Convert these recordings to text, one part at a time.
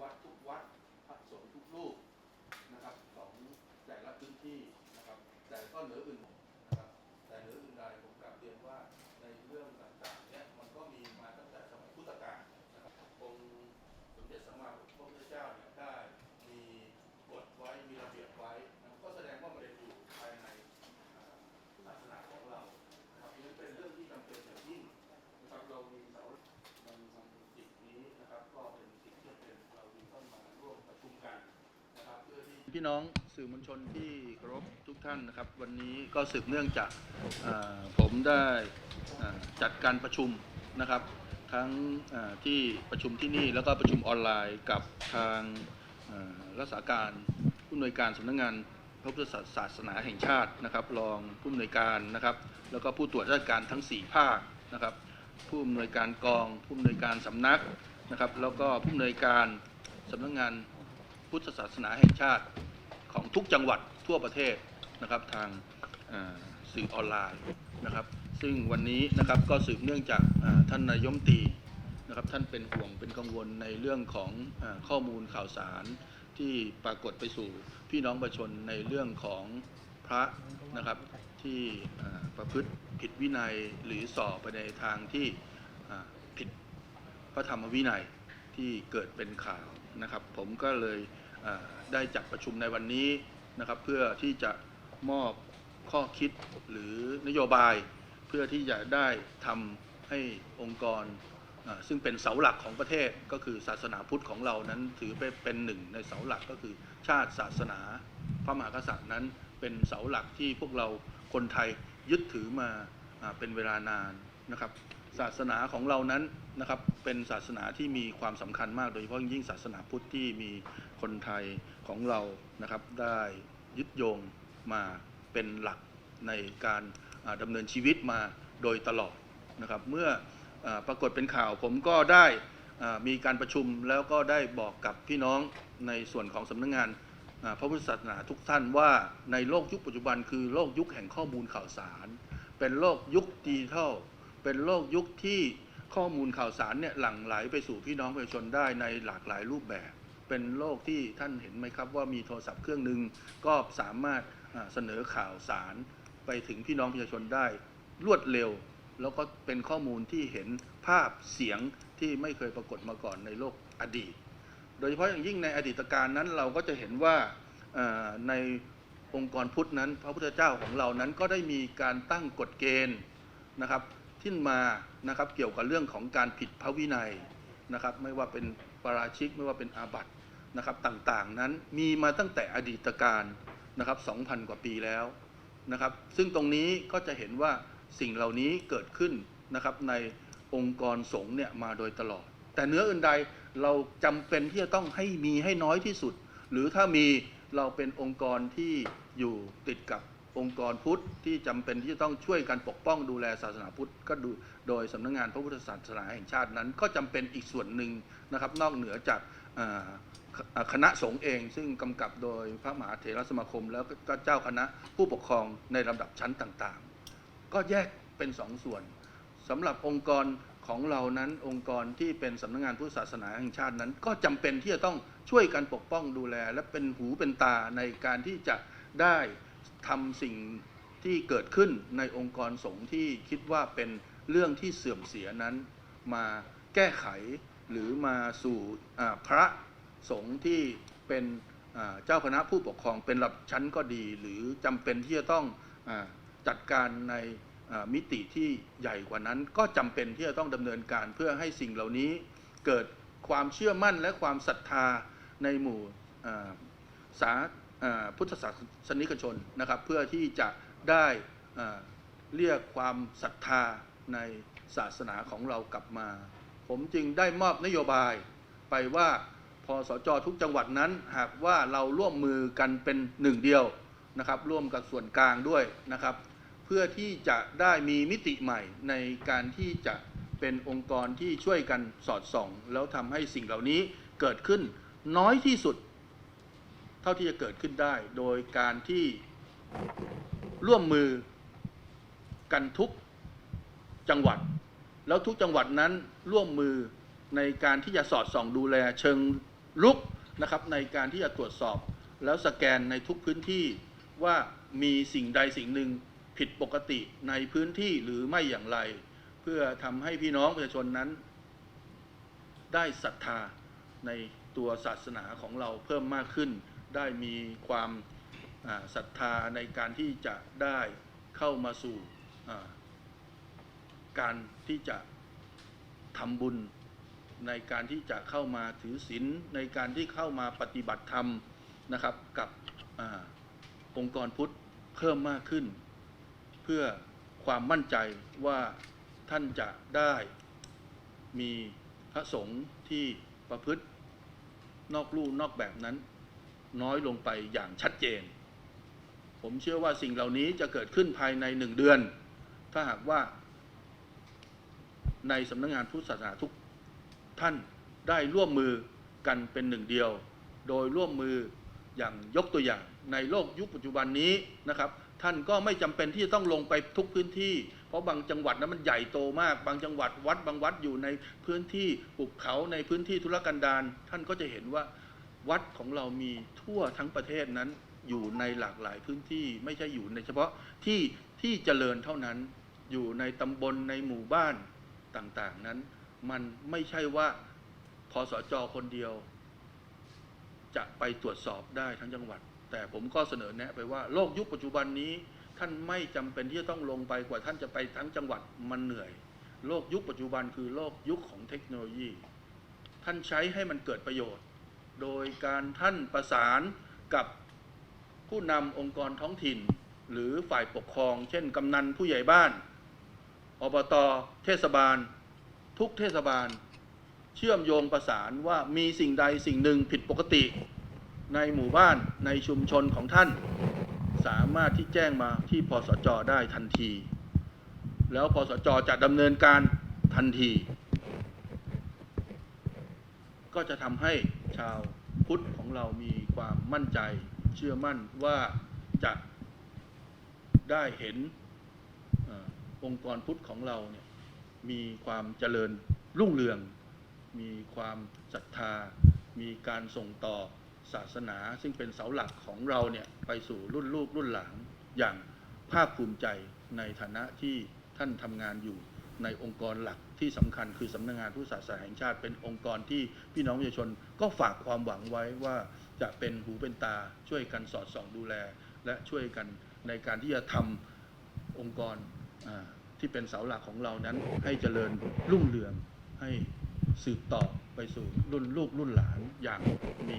วัดทุกวัดพระสงฆ์ทุกรูปนะครับของแต่ละพื้นที่นะครับ แต่ก็เหนืออื่น พี่น้องสื่อมวลชนที่เคารพทุกท่านนะครับ วันนี้ก็สืบเนื่องจากผมได้จัดการประชุมนะครับ ทั้งที่ประชุมที่นี่แล้วก็ประชุมออนไลน์กับทางรักษาการผู้อำนวยการสำนักงานพระพุทธศาสนาแห่งชาตินะครับ รองผู้อำนวยการนะครับ แล้วก็ผู้ตรวจราชการทั้ง 4 ภาคนะครับ ผู้อำนวยการกองผู้อำนวยการสำนักนะครับ แล้วก็ผู้อำนวยการสำนักงานพุทธศาสนาแห่งชาติ ของทุกจังหวัดทั่วประเทศนะครับทางสื่อออนไลน์นะครับ ซึ่งวันนี้นะครับก็สืบเนื่องจากท่านนายมตีนะครับท่านเป็นห่วงเป็นกังวลในเรื่องของอข้อมูลข่าวสารที่ปรากฏไปสู่พี่น้องประชาชนในเรื่องของพระนะครับที่ประพฤติผิดวินัยหรือสอบไปในทางที่ผิดพระธรรมวินัยที่เกิดเป็นข่าวนะครับ ผมก็เลย ได้จัดประชุมในวันนี้นะครับ เพื่อที่จะมอบข้อคิดหรือนโยบาย เพื่อที่จะได้ทำให้องค์กร ซึ่งเป็นเสาหลักของประเทศก็คือศาสนาพุทธของเรานั้นถือเป็นเป็นหนึ่งในเสาหลักก็คือชาติศาสนาพระมหากษัตริย์นั้นเป็นเสาหลักที่พวกเราคนไทยยึดถือมาอ่าเป็นเวลานานนะครับ ศาสนาของเรานั้นนะครับเป็นศาสนาที่มีความสำคัญมาก โดยเฉพาะยิ่งศาสนาพุทธที่มีคนไทยของเรานะครับได้ยึดโยงมาเป็นหลักในการอ่าดำเนินชีวิตมาโดยตลอดนะครับเมื่ออปรากฏเป็นข่าวผมก็ได้มีการประชุมแล้วก็ได้บอกกับพี่น้องในส่วนของสำนักงานพระพุทธศาสนาทุกท่านว่าในโลกยุคปัจจุบันคือโลกยุคแห่งข้อมูลข่าวสาร เป็นโลกยุคดิจิทัล เป็นโลกยุคที่ข้อมูลข่าวสารเนี่ยหลั่งไหลไปสู่พี่น้องประชาชนได้ในหลากหลายรูปแบบ เป็นโลกที่ท่านเห็นไหมครับว่ามีโทรศัพท์เครื่องหนึ่งก็สามารถเสนอข่าวสารไปถึงพี่น้องประชาชนได้ รวดเร็ว แล้วก็เป็นข้อมูลที่เห็นภาพเสียงที่ไม่เคยปรากฏมาก่อนในโลกอดีต โดยเฉพาะอย่างยิ่งในอดีตการนั้นเราก็จะเห็นว่าในองค์กรพุทธนั้น พระพุทธเจ้าของเรานั้นก็ได้มีการตั้งกฎเกณฑ์นะครับ ที่มานะครับเกี่ยวกับเรื่องของการผิดพระวินัยนะครับไม่ว่าเป็นปราชิกไม่ว่าเป็นอาบัตินะครับต่างๆนั้นมีมาตั้งแต่อดีตการนะครับ2,000 กว่าปีแล้วนะครับซึ่งตรงนี้ก็จะเห็นว่าสิ่งเหล่านี้เกิดขึ้นนะครับในองค์กรสงฆ์เนี่ยมาโดยตลอด แต่เนื้ออื่นใดเราจำเป็นที่จะต้องให้มีให้น้อยที่สุด หรือถ้ามีเราเป็นองค์กรที่อยู่ติดกับ องค์กรพุทธที่จำเป็นที่จะต้องช่วยกันปกป้องดูแลศาสนาพุทธก็ดูโดยสำนักงานพระพุทธศาสนาแห่งชาตินั้น ก็จำเป็นอีกส่วนหนึ่งนะครับ นอกเหนือจากคณะสงฆ์เอง ซึ่งกำกับโดยพระมหาเถรสมาคม แล้วก็เจ้าคณะผู้ปกครองในลำดับชั้นต่างๆ ก็แยกเป็นสองส่วนสำหรับองค์กรของเรานั้นองค์กรที่เป็นสำนักงานพุทธศาสนาแห่งชาตินั้น ก็จำเป็นที่จะต้องช่วยกันปกป้องดูแล และเป็นหูเป็นตาในการที่จะได้ ทำสิ่งที่เกิดขึ้นในองค์กรสงฆ์ที่คิดว่าเป็นเรื่องที่เสื่อมเสียนั้น มาแก้ไขหรือมาสู่พระสงฆ์ที่เป็นเจ้าคณะผู้ปกครองเป็นระดับชั้นก็ดี หรือจำเป็นที่จะต้องอจัดการในมิติที่ใหญ่กว่านั้น ก็จำเป็นที่จะต้องดำเนินการเพื่อให้สิ่งเหล่านี้เกิดความเชื่อมั่นและความศรัทธาในหมู่สาอ่า พุทธศาสนิกชนนะครับ เพื่อที่จะได้เรียกความศรัทธาในศาสนาของเรากลับมา ผมจึงได้มอบนโยบายไปว่าพอสจทุกจังหวัดนั้นหากว่าเราร่วมมือกันเป็นหนึ่งเดียวนะครับ ร่วมกับส่วนกลางด้วยนะครับ เพื่อที่จะได้มีมิติใหม่ในการที่จะเป็นองค์กรที่ช่วยกันสอดส่อง แล้วทำให้สิ่งเหล่านี้เกิดขึ้นน้อยที่สุด ท่าที่จะเกิดขึ้นได้ โดยการที่ร่วมมือกันทุกจังหวัด แล้วทุกจังหวัดนั้นร่วมมือในการที่จะสอดส่องดูแลเชิงลุกนะครับในการที่จะตรวจสอบ แล้วสแกนในทุกพื้นที่ว่ามีสิ่งใดสิ่งหนึ่งผิดปกติในพื้นที่หรือไม่อย่างไร เพื่อทำให้พี่น้องประชาชนนั้น ได้ศรัทธาในตัวศาสนาของเราเพิ่มมากขึ้น ได้มีความศรัทธาในการที่จะได้เข้ามาสู่การที่จะทำบุญในการที่จะเข้ามาถือศีลในการที่เข้ามาปฏิบัติธรรมนะครับกับอองค์กรพุทธเพิ่มมากขึ้น เพื่อความมั่นใจว่าท่านจะได้มีพระสงฆ์ที่ประพฤตินอกลู่นอกแบบนั้น น้อยลงไปอย่างชัดเจน ผมเชื่อว่าสิ่งเหล่านี้จะเกิดขึ้นภายในหนึ่งเดือน ถ้าหากว่า ในสำนักงานพุทธศาสนาทุกท่านได้ร่วมมือกันเป็นหนึ่งเดียว โดยร่วมมืออย่างยกตัวอย่างในโลกยุคปัจจุบันนี้นะครับ ท่านก็ไม่จำเป็นที่จะต้องลงไปทุกพื้นที่ เพราะบางจังหวัดนั้นมันใหญ่โตมาก บางจังหวัดวัดบางวัดอยู่ในพื้นที่ภูเขาในพื้นที่ธุรกันดารท่านก็จะเห็นว่า วัดของเรามีทั่วทั้งประเทศนั้นอยู่ในหลากหลายพื้นที่ไม่ใช่อยู่ในเฉพาะที่ที่เจริญเท่านั้นอยู่ในตำบลในหมู่บ้านต่างๆนั้น มันไม่ใช่ว่าพอสจคนเดียว จะไปตรวจสอบได้ทั้งจังหวัด แต่ผมก็เสนอแนะไปว่าโลกยุคปัจจุบันนี้ ท่านไม่จำเป็นที่จะต้องลงไปกว่าท่านจะไปทั้งจังหวัดมันเหนื่อย โลกยุคปัจจุบันคือโลกยุคของเทคโนโลยี ท่านใช้ให้มันเกิดประโยชน์ โดยการท่านประสานกับผู้นำองค์กรท้องถิ่น หรือฝ่ายปกครอง เช่นกำนันผู้ใหญ่บ้านอบตเทศบาล ทุกเทศบาล เชื่อมโยงประสานว่ามีสิ่งใดสิ่งหนึ่งผิดปกติ ในหมู่บ้านในชุมชนของท่าน สามารถที่แจ้งมาที่พสจได้ทันที แล้วพสจจะดำเนินการทันที ก็จะทำให้ ชาวพุทธของเรามีความมั่นใจ เชื่อมั่นว่าจะได้เห็นออองค์กรพุทธของเราเนี่ยมีความเจริญรุ่งเรือง มีความศรัทธา มีการส่งต่อศาสนา ซึ่งเป็นเสาหลักของเราเนี่ยไปสู่รุ่นลูกรุ่นหลานอย่างภาคภูมิใจในฐานะที่ท่านทำงานอยู่ในองค์กรหลัก ที่สำคัญคือสำนักงานผู้ศาสนาแห่งชาติเป็นองค์กรที่พี่น้องประชาชน ก็ฝากความหวังไว้ว่าจะเป็นหูเป็นตาช่วยกันสอดส่องดูแล และช่วยกันในการที่จะทำองค์กรที่เป็นเสาหลักของเรานั้น ให้เจริญรุ่งเรืองให้สืบต่อไปสู่รุ่นลูกรุ่นหลานอย่างมี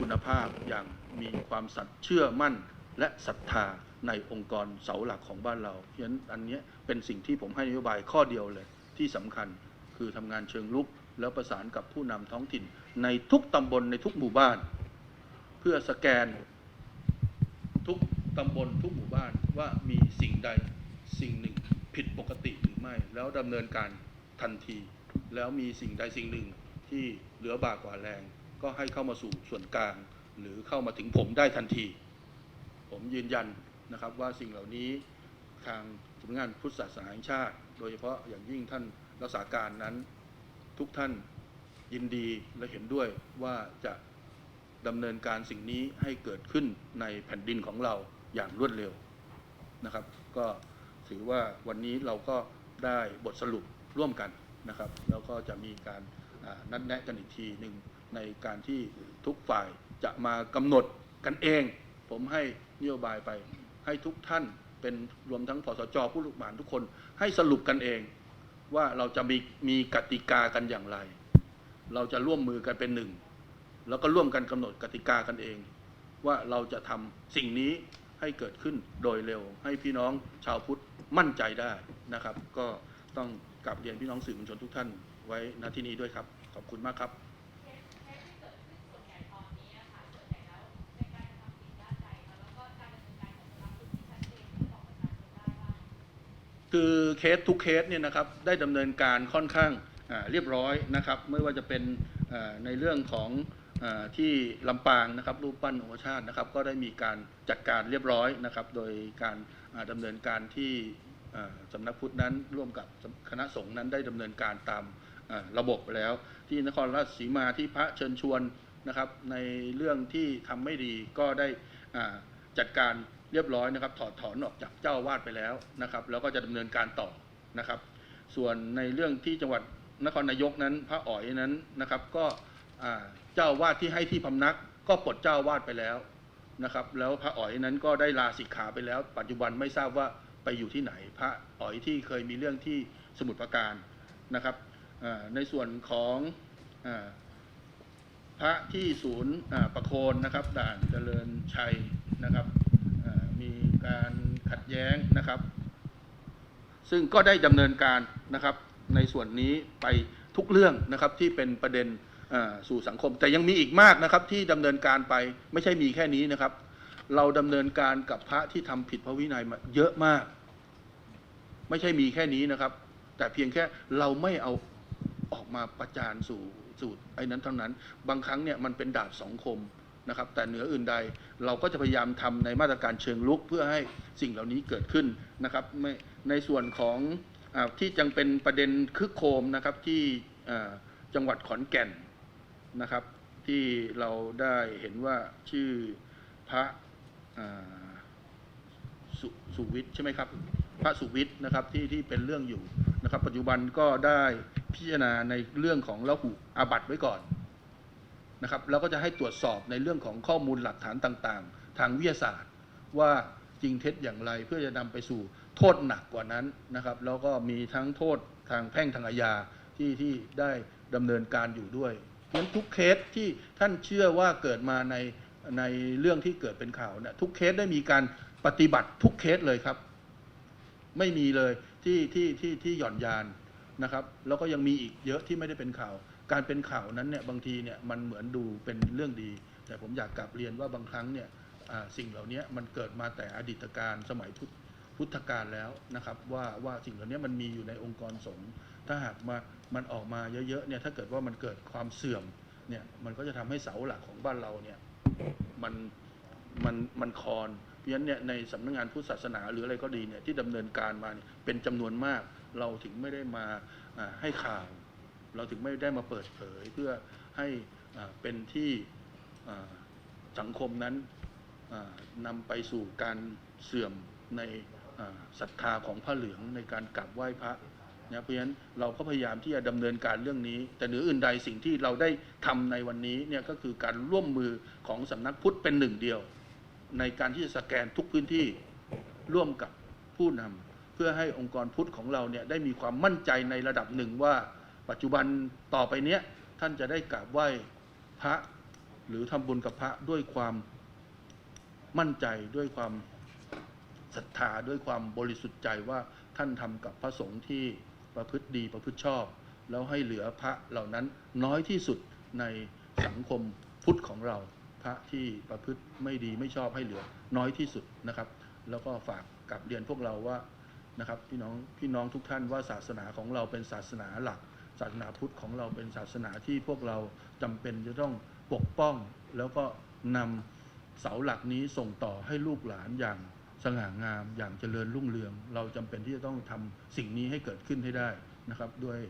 คุณภาพอย่างมีความสัตย์เชื่อมั่นและศรัทธาในองค์กรเสาหลักของบ้านเรา เพราะฉะนั้นอันนี้เป็นสิ่งที่ผมให้นโยบายข้อเดียวเลย ที่สำคัญคือทำงานเชิงลุก แล้วประสานกับผู้นำท้องถิ่น ในทุกตำบลในทุกหมู่บ้าน เพื่อสแกนทุกตำบลทุกหมู่บ้านว่ามีสิ่งใดสิ่งหนึ่งผิดปกติหรือไม่ แล้วดำเนินการทันที แล้วมีสิ่งใดสิ่งหนึ่งที่เหลือบากกว่าแรง ก็ให้เข้ามาสู่ส่วนกลาง หรือเข้ามาถึงผมได้ทันที ผมยืนยันนะครับว่าสิ่งเหล่านี้ทางสำนักงานพุทธศาสนาแห่งชาติ โดยเฉพาะอย่างยิ่งท่านรักษาการนั้น ทุกท่านยินดีและเห็นด้วยว่าจะดำเนินการสิ่งนี้ให้เกิดขึ้นในแผ่นดินของเราอย่างรวดเร็วนะครับ ก็ถือว่าวันนี้เราก็ได้บทสรุปร่วมกันนะครับ แล้วก็จะมีการนัดแนะกันอีกทีหนึ่งในการที่ทุกฝ่ายจะมากำหนดกันเอง ผมให้นโยบายไปให้ทุกท่านเป็นรวมทั้งพสจผู้ลูกหมานทุกคน ให้สรุปกันเองว่าเราจะมีมีกติกากันอย่างไร เราจะร่วมมือกันเป็นหนึ่ง แล้วก็ร่วมกันกำหนดกติกากันเอง ว่าเราจะทำสิ่งนี้ให้เกิดขึ้นโดยเร็ว ให้พี่น้องชาวพุทธมั่นใจได้นะครับ ก็ต้องกลับเรียนพี่น้องสื่อมวลชนทุกท่านไว้ณที่นี้ด้วยครับ ขอบคุณมากครับ คือเคสทุกเคสเนี่ยนะครับได้ดำเนินการค่อนข้างเรียบร้อยนะครับไม่ว่าจะเป็นในเรื่องของอที่ลำปางนะครับรูปปั้นองคชาตินะครับก็ได้มีการจัดการเรียบร้อยนะครับ โดยการอ่าดำเนินการที่สำนักพุทธนั้นร่วมกับคณะสงฆ์นั้นได้ดำเนินการตามระบบแล้ว ที่นครราชสีมาที่พระเชิญชวนนะครับในเรื่องที่ทำไม่ดีก็ได้จัดการ เรียบร้อยนะครับ ถอดถอนออกจากเจ้าวาดไปแล้วนะครับ แล้วก็จะดำเนินการต่อนะครับ ส่วนในเรื่องที่จังหวัดนครนายกนั้น พระอ๋อยนั้นนะครับ ก็เจ้าวาดที่ให้ที่พำนัก ก็ปลดเจ้าวาดไปแล้วนะครับ แล้วพระอ๋อยนั้นก็ได้ลาสิกขาไปแล้ว ปัจจุบันไม่ทราบว่าไปอยู่ที่ไหน พระอ๋อยที่เคยมีเรื่องที่สมุทรปราการนะครับในส่วนของอพระที่ศูนย์ประโคนนะครับด่านเจริญชัยนะครับ มีการขัดแย้งนะครับ ซึ่งก็ได้ดำเนินการนะครับในส่วนนี้ไปทุกเรื่องนะครับที่เป็นประเด็นสู่สังคม แต่ยังมีอีกมากนะครับที่ดำเนินการไปไม่ใช่มีแค่นี้นะครับ เราดำเนินการกับพระที่ทำผิดพระวินัยมาเยอะมาก ไม่ใช่มีแค่นี้นะครับ แต่เพียงแค่เราไม่เอาออกมาประจานสู่สู่ไอ้นั้นเท่านั้น บางครั้งเนี่ยมันเป็นดาบสองคม นะครับแต่เหนืออื่นใดเราก็จะพยายามทำในมาตรการเชิงลุกเพื่อให้สิ่งเหล่านี้เกิดขึ้นนะครับในส่วนของอที่จังเป็นประเด็นคึกโครมนะครับที่จังหวัดขอนแก่นนะครับ ที่เราได้เห็นว่าชื่อพระสุสุวิทย์ใช่ไหมครับพระสุวิทย์นะครับที่ที่เป็นเรื่องอยู่นะครับ ปัจจุบันก็ได้พิจารณาในเรื่องของละหุอาบัตไว้ก่อน นะครับแล้วก็จะให้ตรวจสอบในเรื่องของข้อมูลหลักฐานต่างๆ ทางวิทยาศาสตร์ ว่าจริงเท็จอย่างไรเพื่อจะนำไปสู่โทษหนักกว่านั้นนะครับ แล้วก็มีทั้งโทษทางแพ่งทางอาญาที่ที่ได้ดำเนินการอยู่ด้วยเพราะฉะนั้นทุกเคสที่ท่านเชื่อว่าเกิดมาในในเรื่องที่เกิดเป็นข่าวเนี่ยทุกเคสได้มีการปฏิบัติทุกเคสเลยครับ ไม่มีเลยที่ที่ที่ที่หย่อนยานนะครับ แล้วก็ยังมีอีกเยอะที่ไม่ได้เป็นข่าว การเป็นข่าวนั้นเนี่ยบางทีเนี่ยมันเหมือนดูเป็นเรื่องดี แต่ผมอยากกลับเรียนว่าบางครั้งเนี่ยสิ่งเหล่านี้มันเกิดมาแต่อดีตการสมัยพุทธพุทธกาลแล้วนะครับว่าว่าสิ่งเหล่านี้มันมีอยู่ในองค์กรสงฆ์ถ้าหากมามันออกมาเยอะๆเนี่ยถ้าเกิดว่ามันเกิดความเสื่อมเนี่ยมันก็จะทำให้เสาหลักของบ้านเราเนี่ยมันมันมันคอนเพราะฉะนั้นเนี่ยในสำนักงานพุทธศาสนาหรืออะไรก็ดีเนี่ยที่ดำเนินการมาเเป็นจำนวนมากเราถึงไม่ได้มาให้ข่าว เราถึงไม่ได้มาเปิดเผยเพื่อให้เป็นที่สังคมนั้นนำไปสู่การเสื่อมในศรัทธาของพระเหลืองในการกราบไหว้พระนะเพราะฉะนั้นเราก็พยายามที่จะดำเนินการเรื่องนี้ แต่เหนืออื่นใดสิ่งที่เราได้ทำในวันนี้เนี่ยก็คือการร่วมมือของสำนักพุทธเป็นหนึ่งเดียว ในการที่จะสแกนทุกพื้นที่ร่วมกับผู้นำเพื่อให้องค์กรพุทธของเราเนี่ยได้มีความมั่นใจในระดับหนึ่งว่า ปัจจุบันต่อไปเนี้ยท่านจะได้กราบไหว้พระหรือทำบุญกับพระด้วยความมั่นใจด้วยความศรัทธาด้วยความบริสุทธิ์ใจว่าท่านทำกับพระสงฆ์ที่ประพฤติดีประพฤติชอบ แล้วให้เหลือพระเหล่านั้นน้อยที่สุดในสังคมพุทธของเราพระที่ประพฤติไม่ดีไม่ชอบให้เหลือน้อยที่สุดนะครับ แล้วก็ฝากกับเรียนพวกเราว่านะครับพี่น้องพี่น้องทุกท่านว่าศาสนาของเราเป็นศาสนาหลัก ศาสนาพุทธของเราเป็นศาสนาที่พวกเราจำเป็นจะต้องปกป้อง แล้วก็นำเสาหลักนี้ส่งต่อให้ลูกหลานอย่างสง่างามอย่างเจริญรุ่งเรือง เราจำเป็นที่จะต้องทำสิ่งนี้ให้เกิดขึ้นให้ได้นะครับด้วย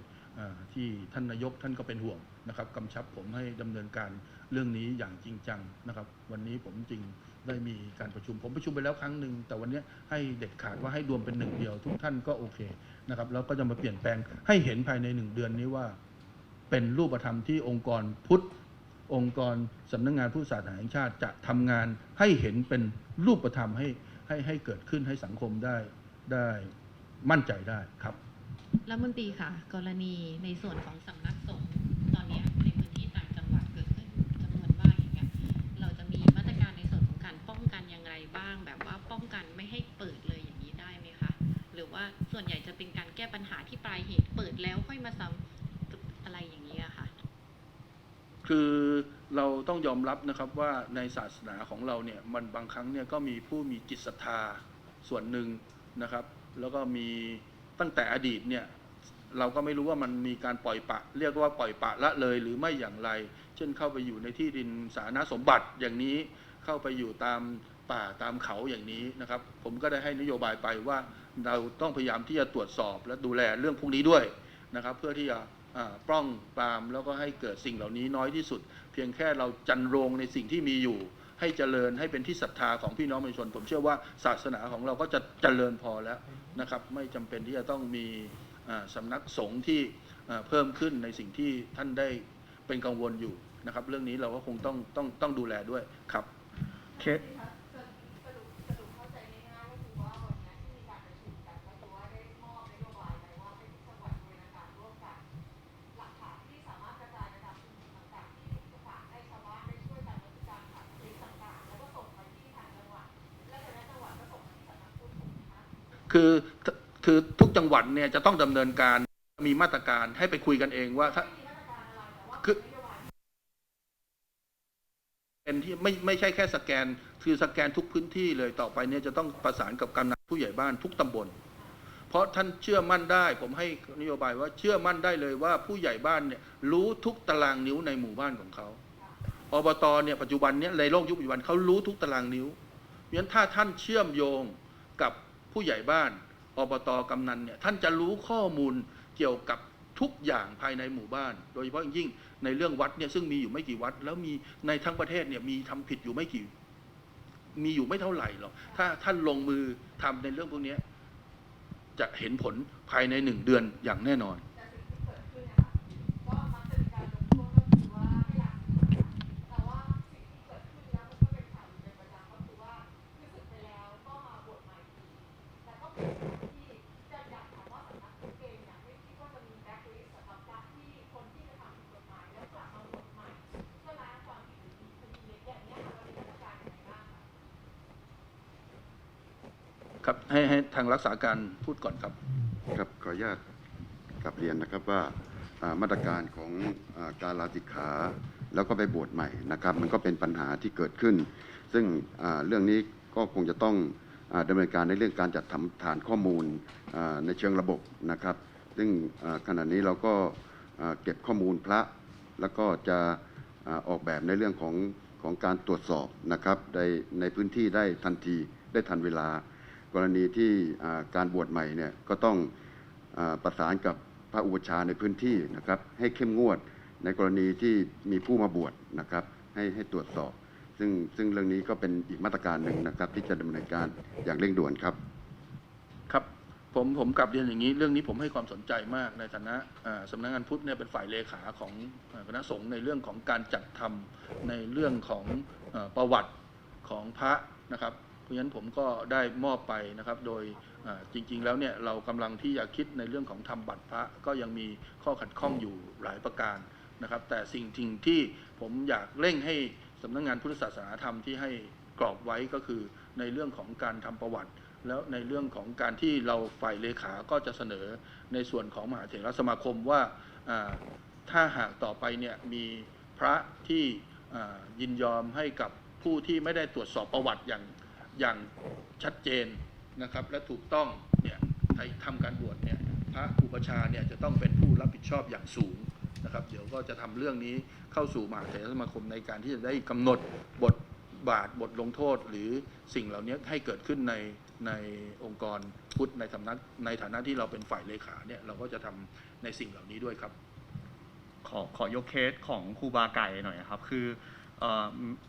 ที่ท่านนายกท่านก็เป็นห่วงนะครับกำชับผมให้ดำเนินการเรื่องนี้อย่างจริงจังนะครับ วันนี้ผมจริงได้มีการประชุม ผมประชุมไปแล้วครั้งหนึ่งแต่วันนี้ให้เด็ดขาดว่าให้รวมเป็นหนึ่งเดียว ทุกท่านก็โอเคนะครับแล้วก็จะมาเปลี่ยนแปลงให้เห็นภายในหนึ่งเดือนนี้ว่า เป็นรูปธรรมที่องค์กรพุทธองค์กรสำนักงานผู้ศาสนาแห่งชาติจะทำงานให้เห็นเป็นรูปธรรมให้ให้ให้เกิดขึ้นให้สังคมได้ได้มั่นใจได้ครับ รัฐมนตรีค่ะ กรณีในส่วนของสำนักสงฆ์ตอนนี้ในพื้นที่ต่างจังหวัดเกิดขึ้นจำนวนมากอย่างเงี้ยเราจะมีมาตรการในส่วนของการป้องกันอย่างไรบ้าง แบบว่าป้องกันไม่ให้เปิดเลยอย่างนี้ได้ไหมคะหรือว่าส่วนใหญ่จะเป็นการแก้ปัญหาที่ปลายเหตุเปิดแล้วค่อยมาซ้ำอะไรอย่างนี้อะค่ะ คือเราต้องยอมรับนะครับว่าในศาสนาของเราเนี่ยมันบางครั้งเนี่ยก็มีผู้มีจิตศรัทธาส่วนหนึ่งนะครับ แล้วก็มีตั้งแต่อดีตเนี่ย เราก็ไม่รู้ว่ามันมีการปล่อยปะ เรียกว่าปล่อยปะละเลยหรือไม่อย่างไร เช่นเข้าไปอยู่ในที่ดินสาธารณสมบัติอย่างนี้เข้าไปอยู่ตามป่าตามเขาอย่างนี้นะครับ ผมก็ได้ให้นโยบายไปว่าเราต้องพยายามที่จะตรวจสอบและดูแลเรื่องพวกนี้ด้วยนะครับ เพื่อที่จะป้องปรามแล้วก็ให้เกิดสิ่งเหล่านี้น้อยที่สุด เพียงแค่เราจันโรงในสิ่งที่มีอยู่ ให้เจริญให้เป็นที่ศรัทธาของพี่น้องประชาชน ผมเชื่อว่าศาสนาของเราก็จะเจริญพอแล้วนะครับ ไม่จำเป็นที่จะต้องมี สำนักสงฆ์ที่อ่าเพิ่มขึ้นในสิ่งที่ท่านได้เป็นกังวลอยู่นะครับ เรื่องนี้เราก็คงต้องต้องต้องดูแลด้วยครับเคสสรุปสรุปเข้าใจง่ายๆก็คือ คือทุกจังหวัดบริหารการร่วมกันหลักฐานที่สามารถกระจายจะฝากให้ชาวบ้านได้ช่วยกันในการหาคลิปต่างๆแล้วก็ส่งดและจาเนี่ยจะต้องดำเนินการมีมาตรการให้ไปคุยกันเองว่าถ้าคือเป็นที่ไม่ไม่ใช่แค่สแกน คือสแกนทุกพื้นที่เลยต่อไปเนี่ยจะต้องประสานกับกำนันผู้ใหญ่บ้านทุกตำบล เพราะท่านเชื่อมั่นได้ ผมให้นโยบายว่าเชื่อมั่นได้เลยว่าผู้ใหญ่บ้านเนี่ยรู้ทุกตารางนิ้วในหมู่บ้านของเขาอบตเนี่ยปัจจุบันเนี่ยในโลกยุคปัจจุบันเขารู้ทุกตารางนิ้วเพราะฉะนั้นถ้าท่านเชื่อมโยงกับผู้ใหญ่บ้าน อบตกำนันเนี่ยท่านจะรู้ข้อมูลเกี่ยวกับทุกอย่างภายในหมู่บ้าน โดยเฉพาะยิ่งในเรื่องวัดเนี่ยซึ่งมีอยู่ไม่กี่วัด แล้วมีในทั้งประเทศเนี่ยมีทำผิดอยู่ไม่กี่ มีอยู่ไม่เท่าไหร่หรอกถ้าท่านลงมือทำในเรื่องพวกนี้จะเห็นผลภายในหนึ่งเดือนอย่างแน่นอน รักษาการพูดก่อนครับ ครับขออนุญาตกลับเรียนนะครับว่ามาตรการของอการลาสิกขาแล้วก็ไปบวชใหม่นะครับ มันก็เป็นปัญหาที่เกิดขึ้น ซึ่งเรื่องนี้ก็คงจะต้องอาดำเนินการในเรื่องการจัดทำฐานข้อมูลในเชิงระบบนะครับ ซึ่งขณะนี้เราก็เก็บข้อมูลพระ แล้วก็จะอออกแบบในเรื่องของของการตรวจสอบนะครับในในพื้นที่ได้ทันทีได้ทันเวลา กรณีที่การบวชใหม่เนี่ยก็ต้องอประสานกับพระอุปชาในพื้นที่นะครับให้เข้มงวดในกรณีที่มีผู้มาบวชนะครับให้ให้ตรวจสอบ ซึ่งซึ่งเรื่องนี้ก็เป็นอีกมาตรการหนึ่งนะครับ ที่จะดำเนินการอย่างเร่งด่วนครับครับผมผมกลับเรียนอย่างนี้เรื่องนี้ผมให้ความสนใจมากในฐานะอ่าสำนักงานพุทธเนี่ยเป็นฝ่ายเลขาของคณะสงฆ์ในเรื่องของการจัดทำในเรื่องของอประวัติของพระนะครับ ราะฉะนั้นผมก็ได้มอบไปนะครับ โดยจริง ๆ แล้วเนี่ยเรากำลังที่จะคิดในเรื่องของทำบัตรพระก็ยังมีข้อขัดข้องอยู่หลายประการนะครับ แต่สิ่งทิงที่ผมอยากเร่งให้สำนักงานพุทธศาสนาธรรมที่ให้กรอบไว้ก็คือในเรื่องของการทำประวัติ แล้วในเรื่องของการที่เราฝ่ายเลขาก็จะเสนอในส่วนของมหาเถรสมาคมว่าถ้าหากต่อไปเนี่ยมีพระที่ยินยอมให้กับผู้ที่ไม่ได้ตรวจสอบประวัติอย่าง อย่างชัดเจนนะครับ และถูกต้องเนี่ยให้ทำการบวชเนี่ยพระอุปชาเนี่ยจะต้องเป็นผู้รับผิดชอบอย่างสูงนะครับ เดี๋ยวก็จะทำเรื่องนี้เข้าสู่มหาเถรสมาคมในการที่จะได้กำหนดบทบาทบทลงโทษ หรือสิ่งเหล่านี้ให้เกิดขึ้นในในองค์กรพุทธในสำนักในฐานะที่เราเป็นฝ่ายเลขาเนี่ยเราก็จะทำในสิ่งเหล่านี้ด้วยครับ ขอขอยกเคสของครูบาไก่หน่อยครับ คือ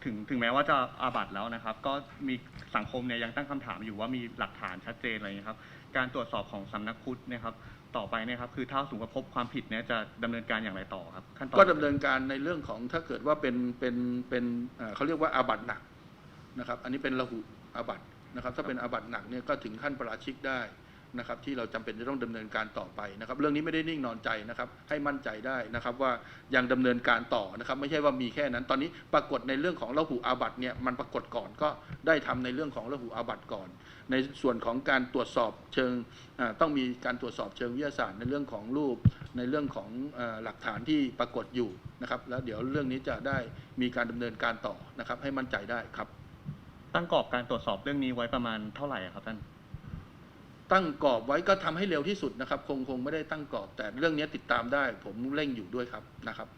ถึงถึงแม้ว่าจะอาบัตแล้วนะครับ ก็มีสังคมเนี่ยยังตั้งคำถามอยู่ว่ามีหลักฐานชัดเจนอะไรครับ การตรวจสอบของสำนักพุทธเนะครับ ต่อไปเนะครับคือถ้าสมมติว่าพบความผิดเนี่ยจะดำเนินการอย่างไรต่อครับขั้นตอนก็ดำเนินการในเรื่องของถ้าเกิดว่าเป็นเป็นเป็นเขาเรียกว่าอาบัติหนักนะครับ อันนี้เป็นระหุอาบัตนะครับ ถ้าเป็นอาบัติหนักเนี่ยก็ถึงขั้นประราชิกได้ นะครับที่เราจำเป็นจะต้องดำเนินการต่อไปนะครับ เรื่องนี้ไม่ได้นิ่งนอนใจนะครับ ให้มั่นใจได้นะครับว่ายังดำเนินการต่อนะครับ ไม่ใช่ว่ามีแค่นั้น ตอนนี้ปรากฏในเรื่องของระหุอาบัตเนี่ยมันปรากฏก่อนก็ได้ทำในเรื่องของระหุอาบัตก่อน ในส่วนของการตรวจสอบเชิงต้องมีการตรวจสอบเชิงวิทยาศาสตร์ ในเรื่องของรูปในเรื่องของอหลักฐานที่ปรากฏอยู่นะครับแล้วเดี๋ยวเรื่องนี้จะได้มีการดำเนินการต่อนะครับ ให้มั่นใจได้ครับ ตั้งกรอบการตรวจสอบเรื่องนี้ไว้ประมาณเท่าไหร่ครับท่าน ตั้งกรอบไว้ก็ทำให้เร็วที่สุดนะครับ คงคงไม่ได้ตั้งกรอบ แต่เรื่องนี้ติดตามได้ ผมเร่งอยู่ด้วยครับนะครับ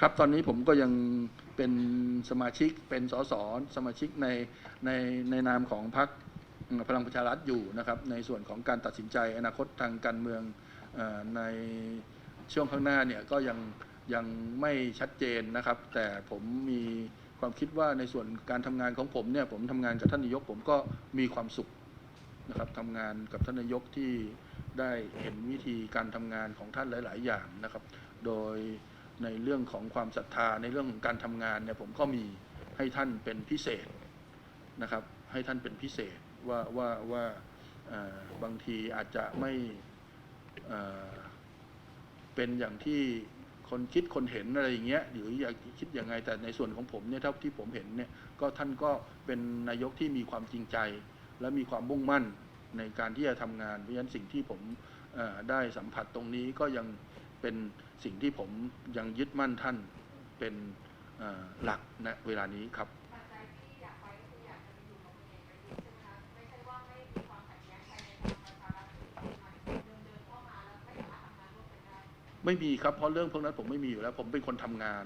ครับตอนนี้ผมก็ยังเป็นสมาชิกเป็นสสสมาชิกในในในนามของพรรค พลังประชารัฐอยู่นะครับในส่วนของการตัดสินใจอนาคตทางการเมืองอในช่วงข้างหน้าเนี่ยก็ยังยังไม่ชัดเจนนะครับ แต่ผมมีความคิดว่าในส่วนการทำงานของผมเนี่ยผมทำงานกับท่านนายกผมก็มีความสุขนะครับทำงานกับท่านนายกที่ได้เห็นวิธีการทำงานของท่านหลาย ๆ อย่างนะครับ โดยในเรื่องของความศรัทธาในเรื่องของการทำงานเนี่ยผมก็มีให้ท่านเป็นพิเศษนะครับ ให้ท่านเป็นพิเศษ ว่าว่าว่าบางทีอาจจะไม่เป็นอย่างที่คนคิดคนเห็นอะไรอย่างเงี้ยหรืออยากคิดยังไงแต่ในส่วนของผมเนี่ยเท่าที่ผมเห็นเนี่ยก็ท่านก็เป็นนายกที่มีความจริงใจ และมีความมุ่งมั่นในการที่จะทำงานเพราะฉะนั้นสิ่งที่ผมได้สัมผัสตรงนี้ก็ยังเป็นสิ่งที่ผมยังยึดมั่นท่านเป็นหลักณเวลานี้ครับ ไม่มีครับเพราะเรื่องพวกนั้นผมไม่มีอยู่แล้ว ผมเป็นคนทำงาน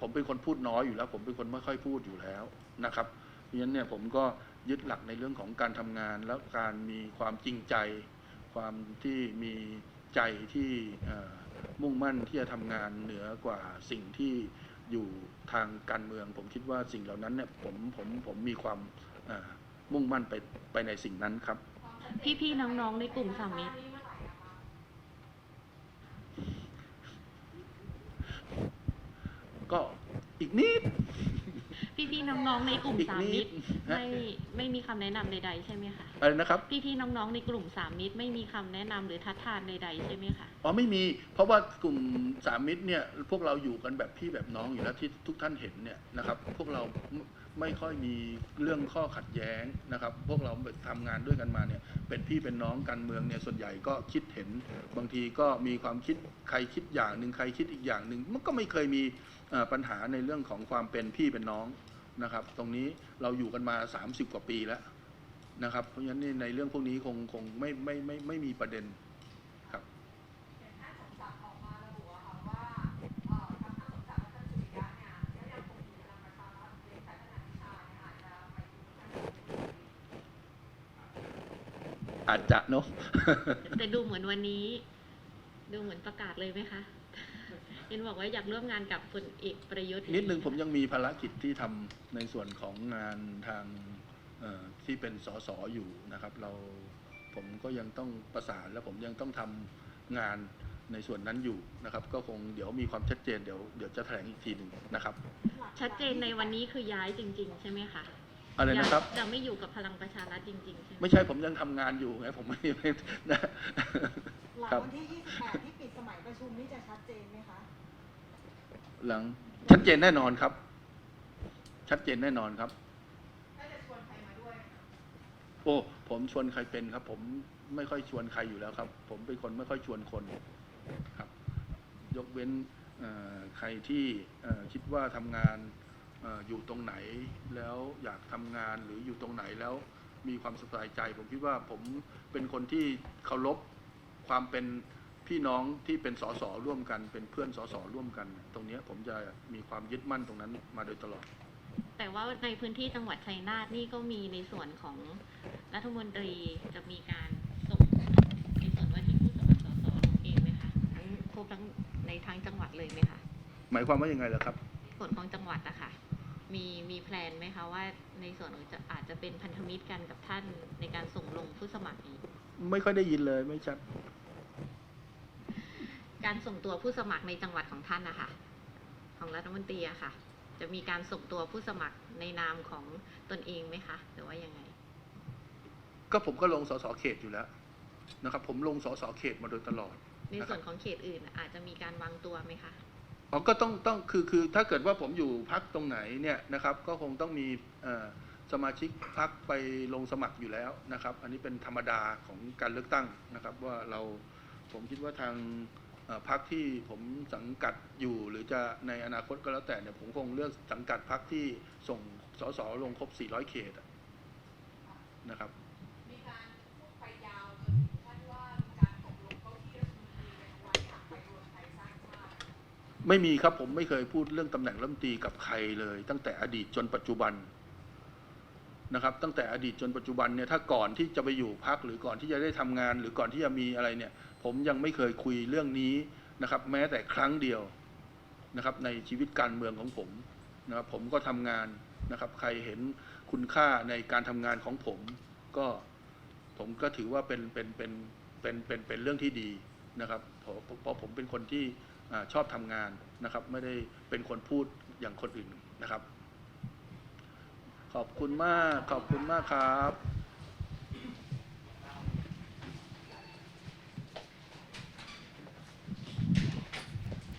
ผมเป็นคนพูดน้อยอยู่แล้ว ผมเป็นคนไม่ค่อยพูดอยู่แล้วนะครับเพราะฉะนั้นเนี่ยผมก็ยึดหลักในเรื่องของการทำงานแล้วการมีความจริงใจ ความที่มีใจที่มุ่งมั่นที่จะทำงานเหนือกว่าสิ่งที่อยู่ทางการเมือง ผมคิดว่าสิ่งเหล่านั้นเนี่ยผมผมผมมีความมุ่งมั่นไปไปในสิ่งนั้นครับ พี่ๆน้องๆในกลุ่มสามมิตร เมื่อไหร่อะคะ ก็อีกนิด พี่ๆน้องๆในกลุ่มอีกสามนิมิด ตรฮะไม่ไม่มีคำแนะนำใดๆใช่ไหมคะอะไรนะครับ พี่ๆน้องๆในกลุ่มสามมิตรไม่มีคำแนะนำหรือทัดทานใดๆใช่ไหมคะ อ๋อไม่มีเพราะว่ากลุ่มสามมิตรเนี่ยพวกเราอยู่กันแบบพี่แบบน้องอยู่แล้วที่ทุกท่านเห็นเนี่ยนะครับพวกเราไม่ไม่ค่อยมีเรื่องข้อขัดแย้งนะครับ พวกเราทำงานด้วยกันมาเนี่ย เป็นพี่เป็นน้องกันเมืองเนี่ยส่วนใหญ่ก็คิดเห็น บางทีก็มีความคิดใครคิดอย่างหนึ่งใครคิดอีกอย่างหนึ่งมันก็ไม่เคยมีปัญหาในเรื่องของความเป็นพี่เป็นน้องนะครับ ตรงนี้เราอยู่กันมา 30 กว่าปีแล้วนะครับ เพราะฉะนั้นในเรื่องพวกนี้คงคงไม่ไม่ไม่ไม่มีประเด็น จจะเนาะแต่ดูเหมือนวันนี้ ดูเหมือนประกาศเลยไหมคะเห็นบอกว่าอยากร่วมงานกับพลเอกประยุทธ์นิดนึงผมยังมีภารกิจที่ทำในส่วนของงานทางเอ่อที่เป็นสสอยู่นะครับ เราผมก็ยังต้องประสานและผมยังต้องทำงานในส่วนนั้นอยู่นะครับ ก็คงเดี๋ยวมีความชัดเจนเดี๋ยวเดี๋ยวจะแถลงอีกทีหนึ่งนะครับ ชัดเจนในวันนี้คือย้ายจริง ๆ ใช่ไหมคะ อะไรนะครับ จะไม่อยู่กับพลังประชารัฐจริงๆใช่ไหมไม่ใช่ผมยังทำงานอยู่ไงผมไม่ไม่นะหลังครับ วันที่ 28 ที่ปิดสมัยประชุมนี่จะชัดเจนไหมคะ หลังชัดเจนแน่นอนครับ ชัดเจนแน่นอนครับถ้าจะชวนใครมาด้วยคะโอ้ผมชวนใครเป็นครับ ผมไม่ค่อยชวนใครอยู่แล้วครับ ผมเป็นคนไม่ค่อยชวนคนครับ ยกเว้นเอ่อใครที่เอ่อคิดว่าทำงานเอ่ออยู่ตรงไหนแล้วอยากทำงานหรืออยู่ตรงไหนแล้วมีความสบายใจ ผมคิดว่าผมเป็นคนที่เคารพความเป็นพี่น้องที่เป็นสสร่วมกัน เป็นเพื่อนสสร่วมกัน ตรงเนี้ยผมจะมีความยึดมั่นตรงนั้นมาโดยตลอด แต่ว่าในพื้นที่จังหวัดชัยนาทนี่ก็มีในส่วนของรัฐมนตรีจะมีการส่งในส่วนว่าที่ผู้สมัครสสลงเองไหมคะทั้งครบทั้งในทางจังหวัดเลยไหมคะหมายความว่ายังไงล่ะครับส่วนของจังหวัดอะค่ะ มีมีแพลนไหมคะว่าในส่วนของจะอาจจะเป็นพันธมิตรกันกับท่านในการส่งลงผู้สมัครนี้ไม่ค่อยได้ยินเลยไม่ชัด การส่งตัวผู้สมัครในจังหวัดของท่านนะคะของรัฐมนตรีอะค่ะ จะมีการส่งตัวผู้สมัครในนามของตนเองไหมคะ หรือว่ายังไง ก็ผมก็ลงสสเขตอยู่แล้วนะครับ ผมลงสสเขตมาโดยตลอดในส่วนของเขตอื่นอาจจะมีการวางตัวไหมคะ อ๋อก็ต้องต้องคือคือถ้าเกิดว่าผมอยู่พักตรงไหนเนี่ยนะครับ ก็คงต้องมีสมาชิกพักไปลงสมัครอยู่แล้วนะครับ อันนี้เป็นธรรมดาของการเลือกตั้งนะครับ ว่าเราผมคิดว่าทางพักที่ผมสังกัดอยู่หรือจะในอนาคตก็แล้วแต่เนี่ยผมคงเลือกสังกัดพักที่ส่งสสลงครบ 400 เขตนะครับ มีการพูดไปยาวจนถึงขั้นว่ามีการตกลงเก้าอี้รัฐมนตรีในวันถัด ไปรวมไทยสร้างชาติไม่มีครับผมไม่เคยพูดเรื่องตำแหน่งรัฐมนตรีกับใครเลย ตั้งแต่อดีตจนปัจจุบันนะครับ ตั้งแต่อดีตจนปัจจุบันเนี่ยถ้าก่อนที่จะไปอยู่พักหรือก่อนที่จะได้ทำงาน หรือก่อนที่จะมีอะไรเนี่ย ผมยังไม่เคยคุยเรื่องนี้นะครับ แม้แต่ครั้งเดียวนะครับ ในชีวิตการเมืองของผมนะครับ ผมก็ทำงานนะครับ ใครเห็นคุณค่าในการทำงานของผม ก็ผมก็ถือว่าเป็นเป็นเป็นเป็นเป็นเป็นเรื่องที่ดีนะครับเพราะผมเป็นคนที่ ชอบทำงานนะครับ ไม่ได้เป็นคนพูดอย่างคนอื่นนะครับ ขอบคุณมากขอบคุณมากครับ